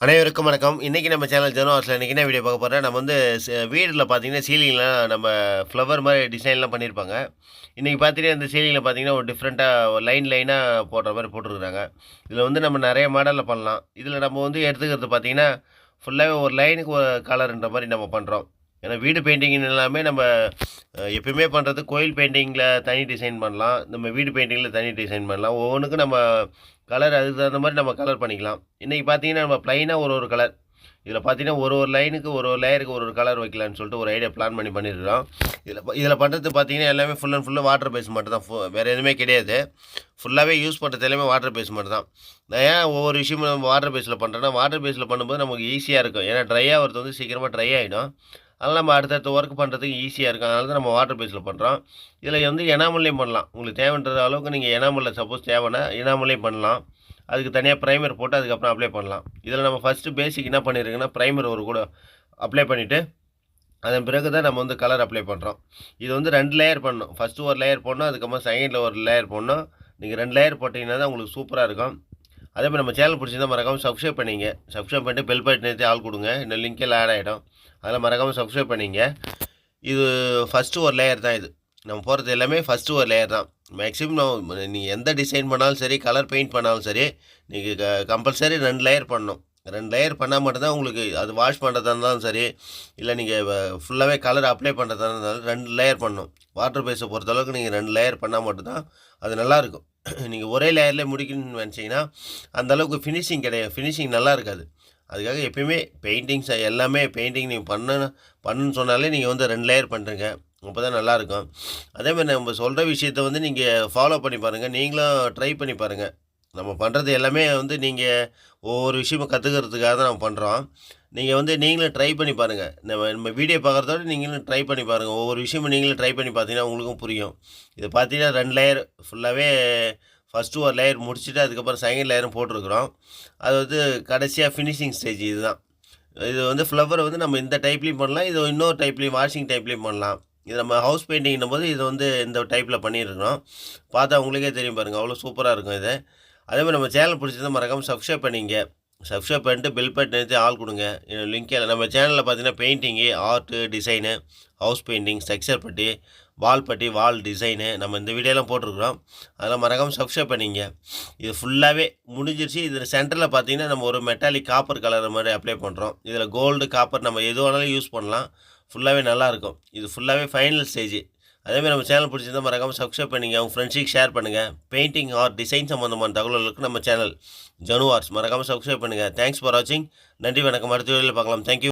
அனைவருக்கும் வணக்கம். இன்றைக்கி நம்ம சேனல் ஜனவாஸில் இன்றைக்கி என்ன வீடியோ பார்க்க போகிறேன் நம்ம வந்து வீடில் பார்த்தீங்கன்னா சீலிங்லாம் நம்ம ஃப்ளவர் மாதிரி டிசைன்லாம் பண்ணியிருப்பாங்க இன்றைக்கி பார்த்தீங்கன்னா இந்த சீலிங்கில் பார்த்தீங்கன்னா ஒரு டிஃப்ரெண்ட்டாக ஒரு லைன் லைனாக போடுற மாதிரி போட்டிருக்குறாங்க. இதில் வந்து நம்ம நிறைய மாடலில் பண்ணலாம். இதில் நம்ம வந்து எடுத்துக்கிறது பார்த்தீங்கன்னா ஃபுல்லாகவே ஒரு லைனுக்கு ஒரு கலருன்ற மாதிரி நம்ம பண்ணுறோம் ஏன்னா வீடு பெயிண்டிங் எல்லாமே நம்ம எப்பயுமே பண்ணுறது கோயில் பெயிண்டிங்கில் தனி டிசைன் பண்ணலாம். நம்ம வீடு பெயிண்டிங்கில் தனி டிசைன் பண்ணலாம். ஒவ்வொன்றுக்கும் நம்ம கலர் அதுக்கு தகுந்த மாதிரி நம்ம கலர் பண்ணிக்கலாம். இன்றைக்கி பார்த்தீங்கன்னா நம்ம ப்ளைனாக ஒரு ஒரு கலர் இதில் பார்த்தீங்கன்னா ஒரு ஒரு லைனுக்கு ஒரு ஒரு லேயருக்கு ஒரு ஒரு கலர் வைக்கலான்னு சொல்லிட்டு ஒரு ஐடியா பிளான் பண்ணி பண்ணியிருக்கிறோம் இதில் இதில் பண்ணுறது பார்த்தீங்கன்னா எல்லாமே ஃபுல் அண்ட் ஃபுல்லாக வாட்டர் பேஸ் மட்டும் தான் வேறு எதுவுமே கிடையாது. ஃபுல்லாகவே யூஸ் பண்ணுறது எல்லாமே வாட்டர் பேஸ் மட்டும் தான் நான் ஏன் ஒவ்வொரு விஷயமும் நம்ம வாட்டர் பேஸில் பண்ணுறேன்னா வாட்டர் பேஸில் பண்ணும்போது நமக்கு ஈஸியாக இருக்கும். ஏன்னா ட்ரை ஆகிறது வந்து சீக்கிரமாக ட்ரை ஆகிடும் அதனால் நம்ம அடுத்தடுத்த ஒர்க் பண்ணுறதுக்கு ஈஸியாக இருக்கும். அதனால தான் நம்ம வாட்டர் பேஸில் பண்ணுறோம் இதில் வந்து எனாமல்லையும் பண்ணலாம். உங்களுக்கு தேவைன்ற அளவுக்கு நீங்கள் எனாமலில் சப்போஸ் தேவைன்னா எனாமல்லையும் பண்ணலாம். அதுக்கு தனியாக ப்ரைமர் போட்டு அதுக்கப்புறம் அப்ளை பண்ணலாம். இதில் நம்ம ஃபஸ்ட்டு பேசிக் என்ன பண்ணியிருக்குன்னா ப்ரைமர் ஒரு கூட அப்ளை பண்ணிவிட்டு அதன் பிறகு தான் நம்ம வந்து கலர் அப்ளை பண்ணுறோம் இது வந்து ரெண்டு லேயர் பண்ணணும் ஃபஸ்ட்டு ஒரு லேயர் போடணும் அதுக்கப்புறம் செகண்டில் ஒரு லேயர் போடணும். நீங்கள் ரெண்டு லேயர் போட்டிங்கன்னா தான் உங்களுக்கு சூப்பராக இருக்கும். அதே மாதிரி நம்ம சேனல் பிடிச்சிருந்தால் மறக்காமல் சப்ஸ்கிரைப் பண்ணிங்க. சப்ஸ்கிரைப் பண்ணிட்டு பெல் பட்டன் நிறுத்தி ஆள் கொடுங்க. இந்த லிங்கெல்லாம் ஆட் ஆகிடும் அதில் மறக்காமல் சப்ஸ்கிரைப் பண்ணிங்க. இது ஃபஸ்ட்டு ஒரு லேயர் தான் இது. நம்ம போகிறது எல்லாமே ஃபஸ்ட்டு ஒரு லேயர் தான். மேக்ஸிமம் நம்ம நீங்கள் எந்த டிசைன் பண்ணாலும் சரி கலர் பெயிண்ட் பண்ணாலும் சரி நீங்கள் க கம்பல்சரி ரெண்டு லேயர் பண்ணணும். ரெண்டு லேயர் பண்ணால் மட்டும்தான் உங்களுக்கு அது வாஷ் பண்ணுறதா இருந்தாலும் சரி இல்லை நீங்கள் ஃபுல்லாகவே கலர் அப்ளை பண்ணுறதா இருந்தாலும் ரெண்டு லேயர் பண்ணணும். வாட்டர் பேஸை பொறுத்தளவுக்கு நீங்கள் ரெண்டு லேயர் பண்ணால் மட்டும்தான் அது நல்லாயிருக்கும் நீங்கள் ஒரே லேயர்லேயே முடிக்கணும்னு நினச்சிங்கன்னா அந்தளவுக்கு ஃபினிஷிங் கிடையாது. ஃபினிஷிங் நல்லா இருக்காது. அதுக்காக எப்பயுமே பெயிண்டிங்ஸ் எல்லாமே பெயிண்டிங் நீங்கள் பண்ண பண்ணுன்னு சொன்னாலே நீங்கள் வந்து ரெண்டு லேயர் பண்ணுறீங்க அப்போ தான் நல்லாயிருக்கும் அதேமாதிரி நம்ம சொல்கிற விஷயத்த வந்து நீங்கள் ஃபாலோ பண்ணி பாருங்கள் நீங்களும் ட்ரை பண்ணி பாருங்கள் நம்ம பண்ணுறது எல்லாமே வந்து நீங்கள் ஒவ்வொரு விஷயமும் கற்றுக்கிறதுக்காக தான் நம்ம பண்ணுறோம் நீங்கள் வந்து நீங்களும் ட்ரை பண்ணி பாருங்கள் நம்ம நம்ம வீடியோ பார்க்குறதோட நீங்களும் ட்ரை பண்ணி பாருங்கள் ஒவ்வொரு விஷயமும் நீங்களும் ட்ரை பண்ணி பார்த்தீங்கன்னா உங்களுக்கும் புரியும். இது பார்த்தீங்கன்னா ரெண்டு லேயர் ஃபுல்லாகவே ஃபஸ்ட்டு ஒரு லேயர் முடிச்சுட்டு அதுக்கப்புறம் செகண்ட் லேயரும் போட்டிருக்கிறோம். அது வந்து கடைசியாக ஃபினிஷிங் ஸ்டேஜ் இதுதான். இது வந்து ஃப்ளவரை வந்து நம்ம இந்த டைப்லேயும் பண்ணலாம். இது இன்னொரு டைப்லேயும் வாஷிங் டைப்லேயும் பண்ணலாம். இது நம்ம ஹவுஸ் பெயிண்டிங்னும் போது இது வந்து இந்த டைப்பில் பண்ணியிருக்கிறோம். பார்த்தா உங்களுக்கே தெரியும் பாருங்கள் அவ்வளோ சூப்பராக இருக்கும் இது. அதே மாதிரி நம்ம சேனல் பிடிச்சிருந்தா மறக்காமல் சப்ஸ்கிரைப் பண்ணிங்க. சப்ஸ்கிரைப் பண்ணிட்டு பில் பட் நிறுத்தி ஆள் கொடுங்க. லிங்க் நம்ம சேனலில் பார்த்தீங்கன்னா painting art design house painting structure putty wall putty வால் டிசைனு நம்ம இந்த வீடியோலாம் போட்டிருக்கிறோம். அதெல்லாம் மறக்காமல் சப்ஸ்கிரைப் பண்ணிங்க. இது ஃபுல்லாகவே முடிஞ்சிருச்சு. இதில் சென்டரில் பார்த்தீங்கன்னா நம்ம ஒரு மெட்டாலிக் காப்பர் கலர் மாதிரி அப்ளை பண்ணுறோம் இதில் கோல்டு காப்பர் நம்ம எது வேணாலும் யூஸ் பண்ணலாம். ஃபுல்லாகவே நல்லாயிருக்கும் இது ஃபுல்லாகவே ஃபைனல் ஸ்டேஜ் அதேமாதிரி நம்ம சேனல் பிடிச்சிருந்தா மறக்காமல் சப்ஸ்கிரைப் பண்ணிங்க. உங்கள் ஃப்ரெண்ட்ஸுக்கு ஷேர் பண்ணுங்கள் பெயிண்டிங் ஆர் டிசைன் சம்மந்தமான தகவல்களுக்கு நம்ம சேனல் ஜனு ஆர்ட்ஸ் மறக்காமல் சப்ஸ்கிரைப் பண்ணுங்கள் தேங்க்ஸ் ஃபார் வாட்சிங் நன்றி வணக்கம். அடுத்த வீடியோவில் பார்க்கலாம். தேங்க்யூ